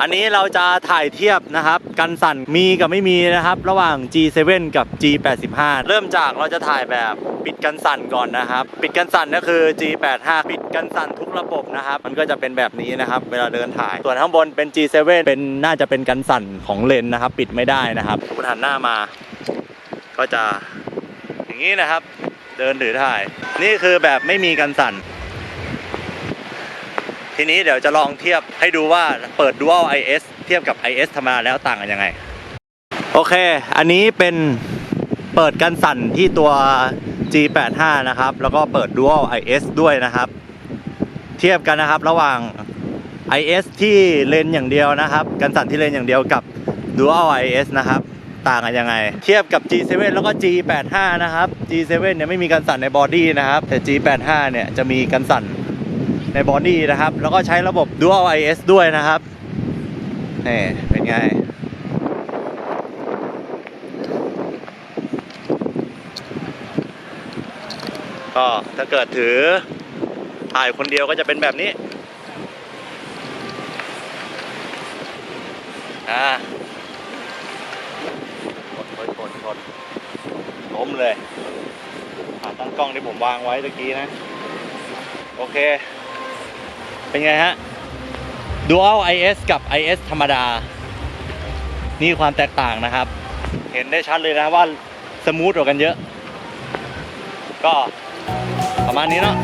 อันนี้เราจะถ่ายเทียบนะครับกันสั่นมีกับไม่มีนะครับ ระหว่าง G7 กับ G85 เริ่มจากเราจะถ่ายแบบปิดกันสั่นก่อนนะครับ ปิดกันสั่นก็คือ G85 ปิดกันสั่นทุกระบบนะครับ มันก็จะเป็นแบบนี้นะครับ เวลาเดินถ่าย ส่วนข้างบนเป็น G7 เป็นน่าจะเป็นกันสั่นของเลนนะครับ ปิดไม่ได้นะครับคุณหันหน้ามา ก็จะอย่างนี้นะครับ เดินหรือถ่าย นี่คือแบบไม่มีกันสั่น ทีนี้เดี๋ยวจะลองเทียบให้ดูว่าเปิด Dual IS เทียบกับ IS ธรรมดาแล้วต่างกันยังไง โอเค อันนี้เป็นเปิดกันสั่นที่ตัว G85 นะครับ แล้วก็เปิด Dual IS ด้วยนะครับ เทียบกันนะครับระหว่าง IS ที่เลนอย่างเดียวนะครับ กันสั่นที่เลนอย่างเดียวกับ Dual IS นะครับ ต่างกันยังไง เทียบกับ G7 แล้วก็ G85 นะครับ G7 เนี่ยไม่มีกันสั่นในบอดี้นะครับ แต่ G85 เนี่ยจะมีกันสั่น ในบอดี้นะครับ แล้วก็ใช้ระบบ Dual IS ด้วยนะครับนี่เป็นไง ก็ถ้าเกิดถือถ่ายคนเดียวก็จะเป็นแบบนี้อ่าชนชนล้มเลยตั้งกล้องที่ผมวางไว้ตะกี้นะ โอเค เป็นไงฮะ Dual IS กับ IS ธรรมดา นี่ความแตกต่างนะครับ เห็นได้ชัดเลยนะว่าสมูทกว่ากันเยอะ ก็ประมาณนี้เนาะ